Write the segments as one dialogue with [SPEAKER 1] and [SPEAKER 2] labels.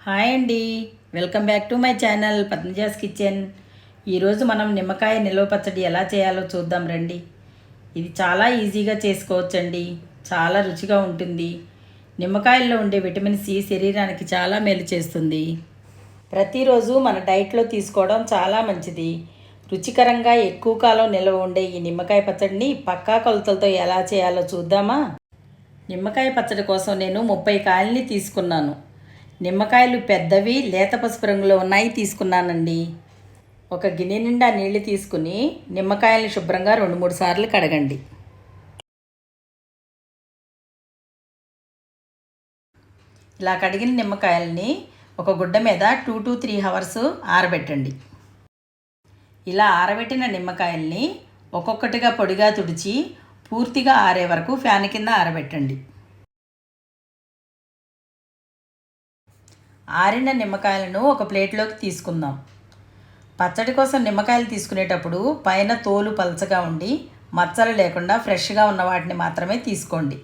[SPEAKER 1] Hi అండి. Welcome back to my channel Padmaja's kitchen. ఈరోజు మనం నిమ్మకాయ నిల్వ పచ్చడి ఎలా చేయాలో చూద్దాం రండి. ఇది చాలా ఈజీగా చేసుకోవచ్చండి. చాలా రుచిగా ఉంటుంది. నిమ్మకాయల్లో ఉండే విటమిన్ సి శరీరానికి చాలా మేలు చేస్తుంది. ప్రతిరోజు మన డైట్లో తీసుకోవడం చాలా మంచిది. రుచికరంగా ఎక్కువ కాలం నిల్వ ఉండే ఈ నిమ్మకాయ పచ్చడిని పక్కా కొలతలతో ఎలా చేయాలో చూద్దామా? నిమ్మకాయ పచ్చడి కోసం నేను ముప్పై కాయల్ని తీసుకున్నాను. నిమ్మకాయలు పెద్దవి లేత పసుపు రంగులో ఉన్నాయి తీసుకున్నానండి. ఒక గిన్నె నిండా నీళ్ళు తీసుకుని నిమ్మకాయలను శుభ్రంగా రెండు మూడు సార్లు కడగండి. ఇలా కడిగిన నిమ్మకాయల్ని ఒక గుడ్డ మీద టూ టు త్రీ అవర్స్ ఆరబెట్టండి. ఇలా ఆరబెట్టిన నిమ్మకాయల్ని ఒక్కొక్కటిగా పొడిగా తుడిచి పూర్తిగా ఆరే వరకు ఫ్యాన్ కింద ఆరబెట్టండి. ఆరిన నిమ్మకాయలను ఒక ప్లేట్లోకి తీసుకుందాం. పచ్చడి కోసం నిమ్మకాయలు తీసుకునేటప్పుడు పైన తోలు పలచగా ఉండి మచ్చలు లేకుండా ఫ్రెష్గా ఉన్న వాటిని మాత్రమే తీసుకోండి.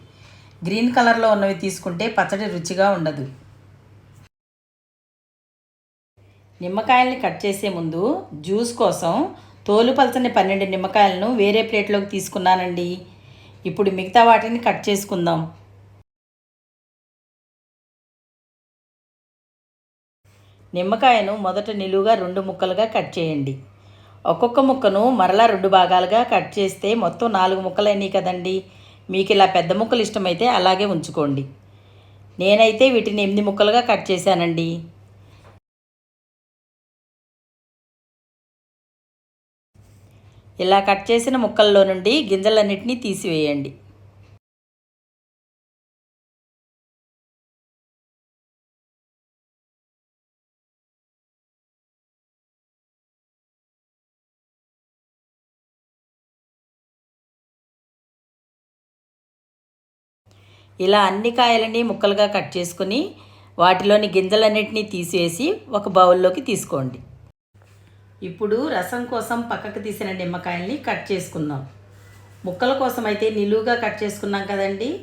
[SPEAKER 1] గ్రీన్ కలర్లో ఉన్నవి తీసుకుంటే పచ్చడి రుచిగా ఉండదు. నిమ్మకాయల్ని కట్ చేసే ముందు జ్యూస్ కోసం తోలు పలచని పన్నెండు నిమ్మకాయలను వేరే ప్లేట్లోకి తీసుకున్నానండి. ఇప్పుడు మిగతా వాటిని కట్ చేసుకుందాం. నిమ్మకాయను మొదట నిలువుగా రెండు ముక్కలుగా కట్ చేయండి. ఒక్కొక్క ముక్కను మరలా రెండు భాగాలుగా కట్ చేస్తే మొత్తం నాలుగు ముక్కలు అయినాయి కదండి. మీకు ఇలా పెద్ద ముక్కలు ఇష్టమైతే అలాగే ఉంచుకోండి. నేనైతే వీటిని ఎనిమిది ముక్కలుగా కట్ చేశానండి. ఇలా కట్ చేసిన ముక్కల్లో నుండి గింజలన్నిటినీ తీసివేయండి. ఇలా అన్ని కాయలని ముక్కలుగా కట్ చేసుకుని వాటిలోని గింజలన్నిటినీ తీసేసి ఒక బౌల్లోకి తీసుకోండి. ఇప్పుడు రసం కోసం పక్కకు తీసిన నిమ్మకాయల్ని కట్ చేసుకుందాం. ముక్కల కోసం అయితే నిలువుగా కట్ చేసుకున్నాం కదండి.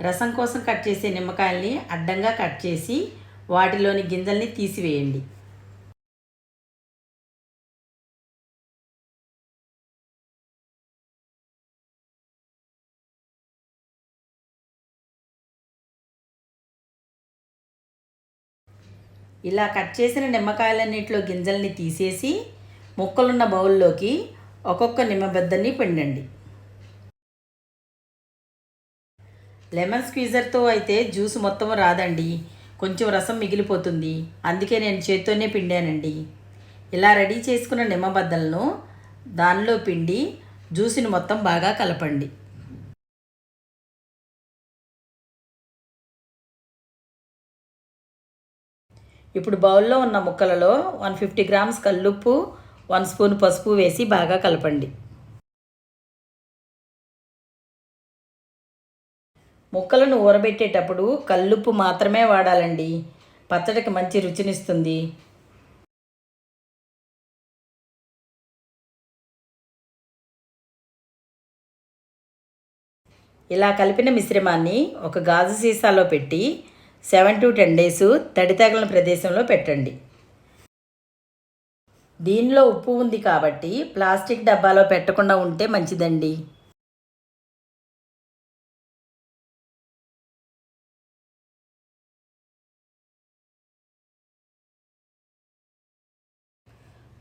[SPEAKER 1] రసం కోసం కట్ చేసే నిమ్మకాయల్ని అడ్డంగా కట్ చేసి వాటిలోని గింజల్ని తీసివేయండి. ఇలా కట్ చేసిన నిమ్మకాయలన్నింటిలో గింజల్ని తీసేసి ముక్కలున్న బౌల్లోకి ఒక్కొక్క నిమ్మబద్దని పిండండి. లెమన్ స్క్వీజర్తో అయితే జ్యూస్ మొత్తం రాదండి. కొంచెం రసం మిగిలిపోతుంది. అందుకే నేను చేత్తోనే పిండానండి. ఇలా రెడీ చేసుకున్న నిమ్మబద్దలను దానిలో పిండి జ్యూస్ని మొత్తం బాగా కలపండి. ఇప్పుడు బౌల్లో ఉన్న ముక్కలలో వన్ ఫిఫ్టీ గ్రామ్స్ కల్లుప్పు వన్ స్పూన్ పసుపు వేసి బాగా కలపండి. ముక్కలను ఊరబెట్టేటప్పుడు కల్లుప్పు మాత్రమే వాడాలండి. పచ్చడికి మంచి రుచినిస్తుంది. ఇలా కలిపిన మిశ్రమాన్ని ఒక గాజు సీసాలో పెట్టి సెవెన్ టు టెన్ డేస్ తడి తగలని ప్రదేశంలో పెట్టండి. దీనిలో ఉప్పు ఉంది కాబట్టి ప్లాస్టిక్ డబ్బాలో పెట్టకుండా ఉంటే మంచిదండి.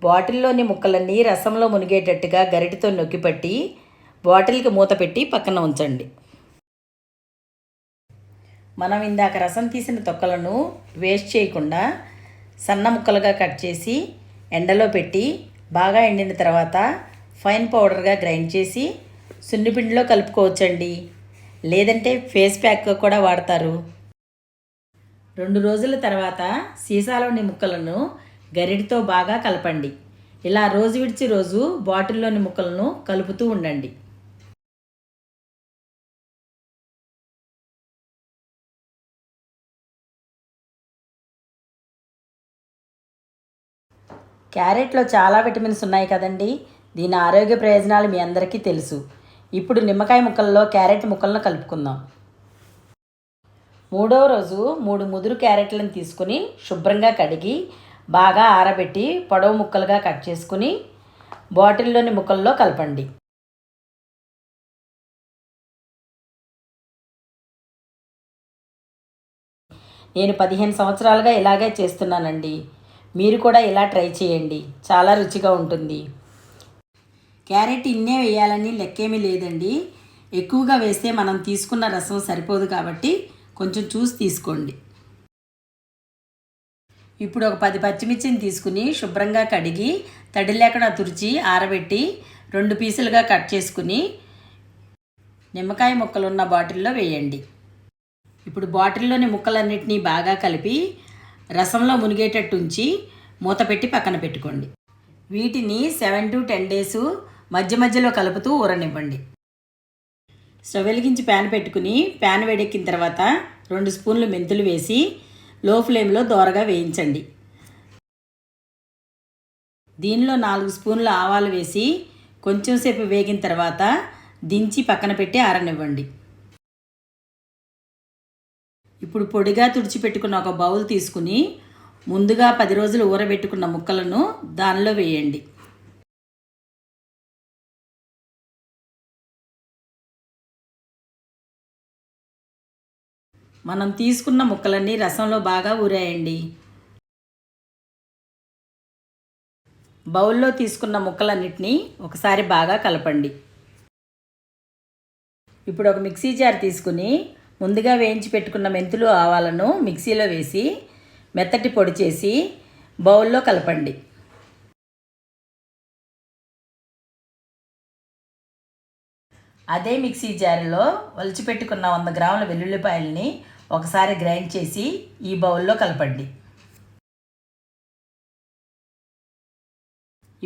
[SPEAKER 1] బాటిల్లోని ముక్కలన్నీ రసంలో మునిగేటట్టుగా గరిటతో నొక్కిపట్టి బాటిల్కి మూత పెట్టి పక్కన ఉంచండి. మనం ఇందాక రసం తీసిన తొక్కలను వేస్ట్ చేయకుండా సన్న ముక్కలుగా కట్ చేసి ఎండలో పెట్టి బాగా ఎండిన తర్వాత ఫైన్ పౌడర్గా గ్రైండ్ చేసి సున్నిపిండిలో కలుపుకోవచ్చండి. లేదంటే ఫేస్ ప్యాక్ కూడా వాడతారు. రెండు రోజుల తర్వాత సీసాలోని ముక్కలను గరిటితో బాగా కలపండి. ఇలా రోజు విడిచి రోజు బాటిల్లోని ముక్కలను కలుపుతూ ఉండండి. క్యారెట్లో చాలా విటమిన్స్ ఉన్నాయి కదండి. దీని ఆరోగ్య ప్రయోజనాలు మీ అందరికీ తెలుసు. ఇప్పుడు నిమ్మకాయ ముక్కల్లో క్యారెట్ ముక్కలను కలుపుకుందాం. మూడవ రోజు మూడు ముదురు క్యారెట్లను తీసుకుని శుభ్రంగా కడిగి బాగా ఆరబెట్టి పొడవు ముక్కలుగా కట్ చేసుకుని బాటిల్లోని ముక్కల్లో కలపండి. నేను పదిహేను సంవత్సరాలుగా ఇలాగే చేస్తున్నానండి. మీరు కూడా ఇలా ట్రై చేయండి. చాలా రుచిగా ఉంటుంది. క్యారెట్ ఇన్నే వేయాలని లెక్కేమీ లేదండి. ఎక్కువగా వేస్తే మనం తీసుకున్న రసం సరిపోదు కాబట్టి కొంచెం చూసి తీసుకోండి. ఇప్పుడు ఒక పది పచ్చిమిర్చిని తీసుకుని శుభ్రంగా కడిగి తడి లేకుండా తురిచి ఆరబెట్టి రెండు పీసులుగా కట్ చేసుకుని నిమ్మకాయ ముక్కలు ఉన్న బాటిల్లో వేయండి. ఇప్పుడు బాటిల్లోని ముక్కలన్నిటినీ బాగా కలిపి రసంలో మునిగేటట్టు ఉంచి మూత పెట్టి పక్కన పెట్టుకోండి. వీటిని సెవెన్ టు టెన్ డేస్ మధ్య మధ్యలో కలుపుతూ ఊరనివ్వండి. స్టవ్ వెలిగించి ప్యాన్ పెట్టుకుని ప్యాన్ వేడెక్కిన తర్వాత రెండు స్పూన్లు మెంతులు వేసి లో ఫ్లేమ్లో దోరగా వేయించండి. దీనిలో నాలుగు స్పూన్ల ఆవాలు వేసి కొంచెంసేపు వేగిన తర్వాత దించి పక్కన పెట్టి ఆరనివ్వండి. ఇప్పుడు పొడిగా తుడిచిపెట్టుకున్న ఒక బౌల్ తీసుకుని ముందుగా పది రోజులు ఊరబెట్టుకున్న ముక్కలను దానిలో వేయండి. మనం తీసుకున్న ముక్కలన్నీ రసంలో బాగా ఊరాయండి. బౌల్లో తీసుకున్న ముక్కలన్నిటినీ ఒకసారి బాగా కలపండి. ఇప్పుడు ఒక మిక్సీ జార్ తీసుకుని ముందుగా వేయించి పెట్టుకున్న మెంతులు ఆవాలను మిక్సీలో వేసి మెత్తటి పొడి చేసి బౌల్లో కలపండి. అదే మిక్సీ జార్లో ఒలిచిపెట్టుకున్న వంద గ్రాముల వెల్లుల్లిపాయలని ఒకసారి గ్రైండ్ చేసి ఈ బౌల్లో కలపండి.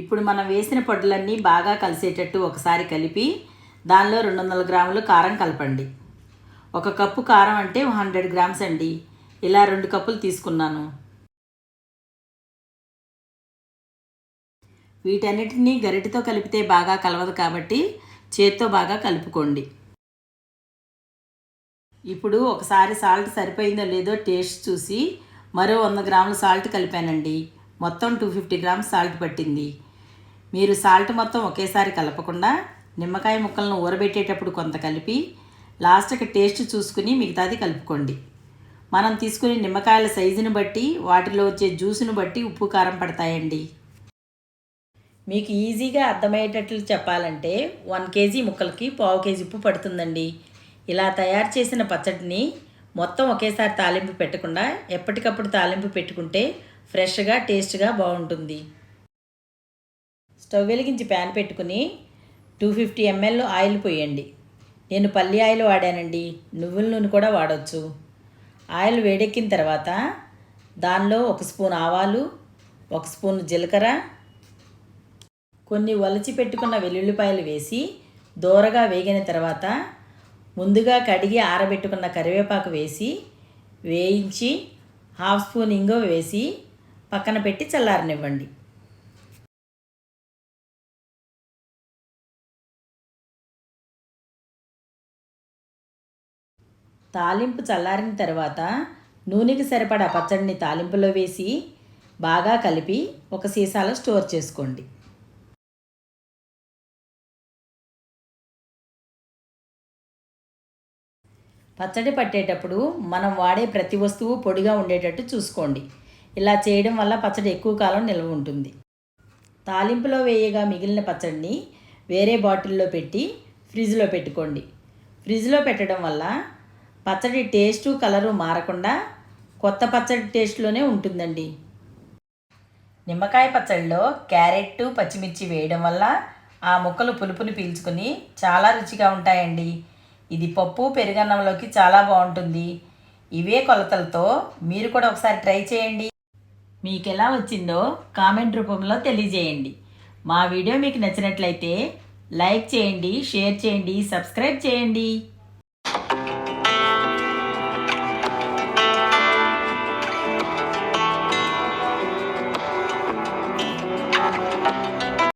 [SPEAKER 1] ఇప్పుడు మనం వేసిన పొడులన్నీ బాగా కలిసేటట్టు ఒకసారి కలిపి దానిలో రెండు వందల గ్రాములు కారం కలపండి. ఒక కప్పు కారం అంటే హండ్రెడ్ గ్రామ్స్ అండి. ఇలా రెండు కప్పులు తీసుకున్నాను. వీటన్నిటినీ గరిటతో కలిపితే బాగా కలవదు కాబట్టి చేత్తో బాగా కలుపుకోండి. ఇప్పుడు ఒకసారి సాల్ట్ సరిపోయిందో లేదో టేస్ట్ చూసి మరో వంద గ్రాముల సాల్ట్ కలిపానండి. మొత్తం టూ ఫిఫ్టీ గ్రామ్స్ సాల్ట్ పట్టింది. మీరు సాల్ట్ మొత్తం ఒకేసారి కలపకుండా నిమ్మకాయ ముక్కలను ఊరబెట్టేటప్పుడు కొంత కలిపి లాస్ట్కి టేస్ట్ చూసుకుని మిగతాది కలుపుకోండి. మనం తీసుకునే నిమ్మకాయల సైజుని బట్టి వాటిలో వచ్చే జ్యూస్ను బట్టి ఉప్పు కారం పడతాయండి. మీకు ఈజీగా అర్థమయ్యేటట్లు చెప్పాలంటే వన్ కేజీ ముక్కలకి పావు కేజీ ఉప్పు పడుతుందండి. ఇలా తయారు చేసిన పచ్చడిని మొత్తం ఒకేసారి తాలింపు పెట్టకుండా ఎప్పటికప్పుడు తాలింపు పెట్టుకుంటే ఫ్రెష్గా టేస్ట్గా బాగుంటుంది. స్టవ్ వెలిగించి ప్యాన్ పెట్టుకుని టూ ఫిఫ్టీ ఎంఎల్ ఆయిల్ పోయండి. నేను పల్లి ఆయిల్ వాడానండి. నువ్వుల నూనె కూడా వాడవచ్చు ఆయిల్ వేడెక్కిన తర్వాత దానిలో ఒక స్పూన్ ఆవాలు ఒక స్పూన్ జీలకర్ర కొన్ని వలచి పెట్టుకున్న వెల్లుల్లిపాయలు వేసి దూరగా వేగిన తర్వాత ముందుగా కడిగి ఆరబెట్టుకున్న కరివేపాకు వేసి వేయించి హాఫ్ స్పూన్ ఇంగో వేసి పక్కన పెట్టి చల్లారనివ్వండి. తాలింపు చల్లారిన తర్వాత నూనెకి సరిపడా పచ్చడిని తాలింపులో వేసి బాగా కలిపి ఒక సీసాలో స్టోర్ చేసుకోండి. పచ్చడి పట్టేటప్పుడు మనం వాడే ప్రతి వస్తువు పొడిగా ఉండేటట్టు చూసుకోండి. ఇలా చేయడం వల్ల పచ్చడి ఎక్కువ కాలం నిల్వ ఉంటుంది. తాలింపులో వేయగా మిగిలిన పచ్చడిని వేరే బాటిల్లో పెట్టి ఫ్రిడ్జ్లో పెట్టుకోండి. ఫ్రిడ్జ్లో పెట్టడం వల్ల పచ్చడి టేస్టు కలరు మారకుండా కొత్త పచ్చడి టేస్ట్లోనే ఉంటుందండి. నిమ్మకాయ పచ్చడిలో క్యారెట్ పచ్చిమిర్చి వేయడం వల్ల ఆ ముక్కలు పులుపుని పీల్చుకుని చాలా రుచిగా ఉంటాయండి. ఇది పప్పు పెరుగన్నంలోకి చాలా బాగుంటుంది. ఇవే కొలతలతో మీరు కూడా ఒకసారి ట్రై చేయండి. మీకు ఎలా వచ్చిందో కామెంట్ రూపంలో తెలియజేయండి. మా వీడియో మీకు నచ్చినట్లయితే లైక్ చేయండి షేర్ చేయండి సబ్స్క్రైబ్ చేయండి.